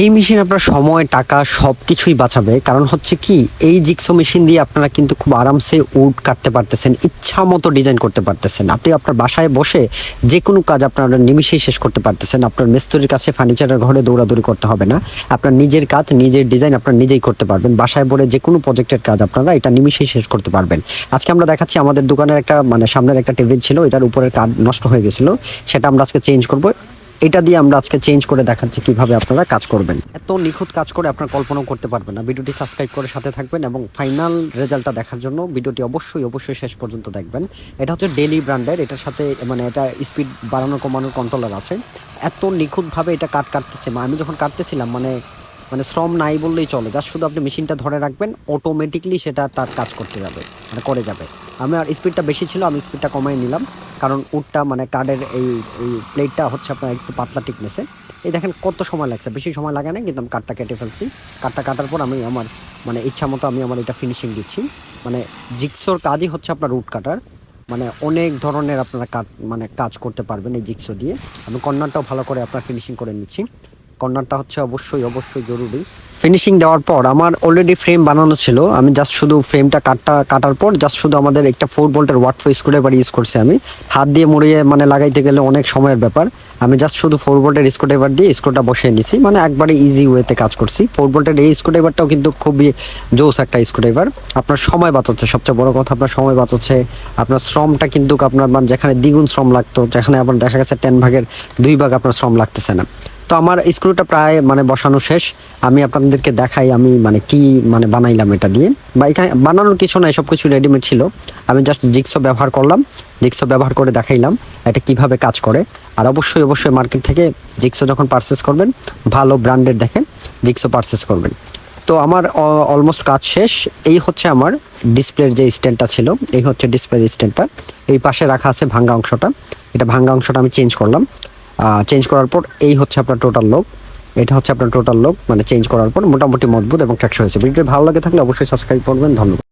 এই মেশিন আপনার সময়, টাকা সব কিছুই বাঁচাবে। কারণ হচ্ছে কি, এই জিক্সো মেশিন দিয়ে আপনারা কিন্তু খুব আরামসে উড কাটতে পারতেছেন, ইচ্ছা মতো ডিজাইন করতে পারতেছেন। আপনি আপনার বাসায় বসে যে কোনো কাজ আপনারা নিমিশেই শেষ করতে পারতেছেন। আপনার মিস্ত্রির কাছে ফার্নিচারের ঘরে দৌড়াদৌড়ি করতে হবে না। আপনার নিজের কাজ, নিজের ডিজাইন আপনার নিজেই করতে পারবেন। বাসায় বলে যে কোনো প্রজেক্টের কাজ আপনারা এটা নিমিশেই শেষ করতে পারবেন। আজকে আমরা দেখাচ্ছি আমাদের দোকানের একটা মানে সামনের একটা টেবিল ছিল, এটার উপরের কাঠ নষ্ট হয়ে গেছিল, সেটা আমরা আজকে চেঞ্জ করব। এটা দিয়ে আমরা আজকে চেঞ্জ করে দেখাচ্ছি কীভাবে আপনারা কাজ করবেন। এত নিখুঁত কাজ করে আপনারা কল্পনাও করতে পারবেন না। ভিডিওটি সাবস্ক্রাইব করে সাথে থাকবেন এবং ফাইনাল রেজাল্টটা দেখার জন্য ভিডিওটি অবশ্যই অবশ্যই শেষ পর্যন্ত দেখবেন। এটা হচ্ছে ডেলি ব্র্যান্ডের এটার সাথে মানে এটা স্পিড বাড়ানো কমানোর কন্ট্রোলার আছে। এত নিখুঁতভাবে এটা কাট কাটতেছে মানে আমি যখন কাটতেছিলাম মানে মানে শ্রম নাই বললেই চলে। জাস্ট শুধু আপনি মেশিনটা ধরে রাখবেন অটোমেটিকলি সেটা তার কাজ করতে যাবে মানে করে যাবে। আমি আর স্পিডটা বেশি ছিল, আমি স্পিডটা কমাই নিলাম। কারণ উডটা মানে কার্ডের এই এই প্লেটটা হচ্ছে আপনার একটু পাতলা টিকনেসে এই দেখেন কত সময় লাগছে, বেশি সময় লাগে না কিন্তু আমি কাঠটা কেটে ফেলছি। কাঠটা কাটার পর আমি আমার মানে ইচ্ছা মতো আমি আমার এটা ফিনিশিং দিচ্ছি। মানে জিক্সোর কাজই হচ্ছে আপনার রুট কাটার। মানে অনেক ধরনের আপনারা কাট মানে কাজ করতে পারবেন এই জিক্সো দিয়ে। আমি কর্নারটাও ভালো করে আপনার ফিনিশিং করে নিচ্ছি। কর্নারটা হচ্ছে অবশ্যই অবশ্যই জরুরি। ফিনিশিং দেওয়ার পর আমার অলরেডি ফ্রেম বানানো ছিল। আমি জাস্ট শুধু ফ্রেমটা কাটটা, কাটার পর জাস্ট শুধু আমাদের একটা ফোর ভোল্টের ওয়াট ফো স্ক্রুড্রাইভার ইউজ করছি আমি। হাত দিয়ে মুড়িয়ে মানে লাগাইতে গেলে অনেক সময়ের ব্যাপার। আমি জাস্ট শুধু ফোর ভোল্টের স্ক্রুড্রাইভার দিয়ে স্ক্রুটা বসিয়ে নিছি। মানে একবারে ইজি ওয়েতে কাজ করছি। ফোর ভোল্টের এই স্ক্রুড্রাইভারটাও কিন্তু খুবই জোস একটা স্ক্রুড্রাইভার আপনার সময় বাঁচাচ্ছে। সবচেয়ে বড় কথা, আপনার সময় বাঁচাচ্ছে। আপনার শ্রমটা কিন্তু আপনার মানে যেখানে দ্বিগুণ শ্রম লাগতো, যেখানে আপনার দেখা গেছে টেন ভাগের দুই ভাগ আপনার শ্রম লাগতেছে না। তো আমার স্ক্রুটা প্রায় মানে বসানো শেষ। আমি আপনাদেরকে দেখাই আমি মানে কি মানে বানাইলাম এটা দিয়ে। বা এখানে বানানোর কিছু না সব কিছু রেডিমেড ছিল। আমি জাস্ট জিক্সো ব্যবহার করলাম। জিক্সো ব্যবহার করে দেখাইলাম এটা কীভাবে কাজ করে। আর অবশ্যই অবশ্যই মার্কেট থেকে জিক্সো যখন পারচেস করবেন, ভালো ব্র্যান্ডের দেখেন জিক্সো পারচেস করবেন। তো আমার অলমোস্ট কাজ শেষ। এই হচ্ছে আমার ডিসপ্লের যে স্ট্যান্ডটা ছিল, এই হচ্ছে ডিসপ্লের স্ট্যান্ডটা এই পাশে রাখা আছে ভাঙ্গা অংশটা। এটা ভাঙ্গা অংশটা আমি চেঞ্জ করলাম। চেঞ্জ করার পর এই হচ্ছে আপনার টোটাল লোক এটা হচ্ছে আপনার টোটাল লোক মানে চেঞ্জ করার পর মোটামুটি মজবুত এবং ট্যাক্স হয়েছে। ভিডিওটি ভালো লাগে থাকলে অবশ্যই সাবস্ক্রাইব করবেন। ধন্যবাদ।